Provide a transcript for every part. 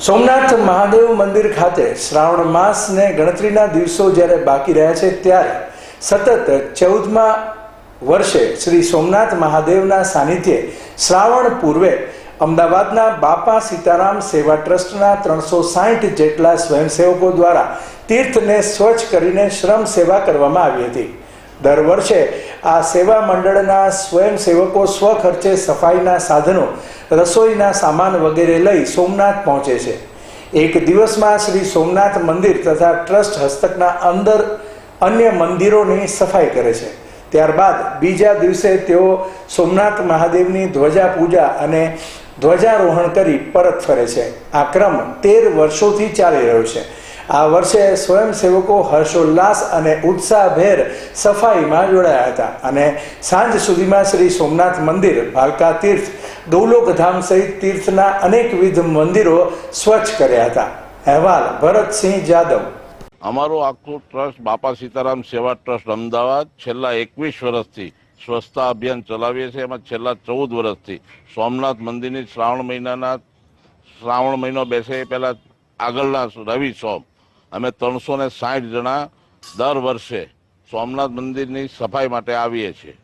સોમનાથ મહાદેવ મંદિર ખાતે શ્રાવણ માસને ગણતરીના દિવસો જ્યારે બાકી રહ્યા છે ત્યારે સતત ચૌદમા વર્ષે શ્રી સોમનાથ મહાદેવના સાનિધ્યે શ્રાવણ પૂર્વે અમદાવાદના બાપા સીતારામ સેવા ટ્રસ્ટના ત્રણસો સાહીઠ જેટલા સ્વયંસેવકો દ્વારા તીર્થને સ્વચ્છ કરીને શ્રમ સેવા કરવામાં આવી હતી. દર વર્ષે આ સેવા મંડળના સ્વયંસેવકો સ્વખર્ચે સફાઈના સાધનો, રસોઈના સામાન વગેરે લઈ સોમનાથ પહોંચે છે. એક દિવસમાં શ્રી સોમનાથ મંદિર તથા ટ્રસ્ટ હસ્તકના અંદર અન્ય મંદિરોની સફાઈ કરે છે. ત્યારબાદ બીજા દિવસે તેઓ સોમનાથ મહાદેવની ધ્વજા પૂજા અને ધ્વજારોહણ કરી પરત ફરે છે. આ ક્રમ તેર વર્ષોથી ચાલી રહ્યો છે. આ વર્ષે સ્વયંસેવકો હર્ષોલ્લાસ અને ઉત્સાહભેર સફાઈમાં જોડાયા હતા અને સાંજ સુધીમાં શ્રી સોમનાથ મંદિર, ભાલકા તીર્થ, ગૌલોકધામ સહિત તીર્થના અનેકવિધ મંદિરો સ્વચ્છ કર્યા હતા. અહેવાલ, ભરતસિંહ જાદવ. અમારો આખું ટ્રસ્ટ બાપા સીતારામ સેવા ટ્રસ્ટ અમદાવાદ છેલ્લા એકવીસ વર્ષથી સ્વચ્છતા અભિયાન ચલાવીએ છીએ એમાં છેલ્લા ચૌદ વર્ષથી સોમનાથ મંદિરની શ્રાવણ મહિનાના શ્રાવણ મહિનો બેસે. પહેલા આગળના રવિ સોમ. અમે ત્રણસો ને સાઠ જણા દર વર્ષે સોમનાથ મંદિરની સફાઈ માટે આવીએ છીએ.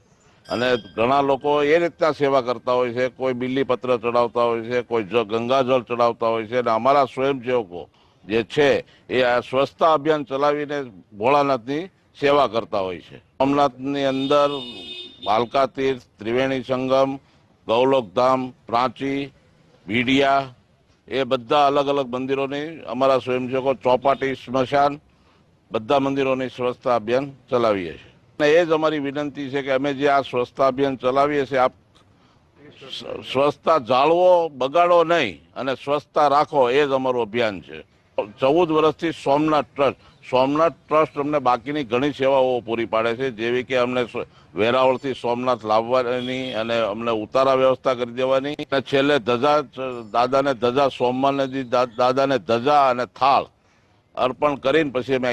અને ઘણા લોકો એ રીતના સેવા કરતા હોય છે, કોઈ બિલ્લીપત્ર ચડાવતા હોય છે, કોઈ ગંગાજળ ચડાવતા હોય છે, અને અમારા સ્વયંસેવકો જે છે એ આ સ્વચ્છતા અભિયાન ચલાવીને ભોળાનાથની સેવા કરતા હોય છે. સોમનાથની અંદર ભાલકા તીર્થ, ત્રિવેણી સંગમ ગૌલોકધામ પ્રાંચી ભીડિયા એ બધા અલગ અલગ મંદિરોની, અમારા સ્વયંસેવકો ચોપાટી, સ્મશાન, બધા મંદિરોની સ્વચ્છતા અભિયાન ચલાવીએ છીએ. અને એ જ અમારી વિનંતી છે કે અમે જે આ સ્વચ્છતા અભિયાન ચલાવીએ છીએ, આપ સ્વચ્છતા જાળવો, બગાડો નહીં અને સ્વચ્છતા રાખો, એ જ અમારું અભિયાન છે. ચૌદ વર્ષથી સોમનાથ ટ્રસ્ટ. સોમનાથ ટ્રસ્ટ અમને બાકીની ઘણી સેવાઓ પૂરી પાડે છે, જેવી કે અમને વેરાવળથી સોમનાથ લાવવાની અને અમને ઉતારા વ્યવસ્થા કરી દેવાની. અને છેલ્લે ધજા દાદાને ધજા દા- દાદાને ધજા અને થાળ અર્પણ કરીને પછી અમે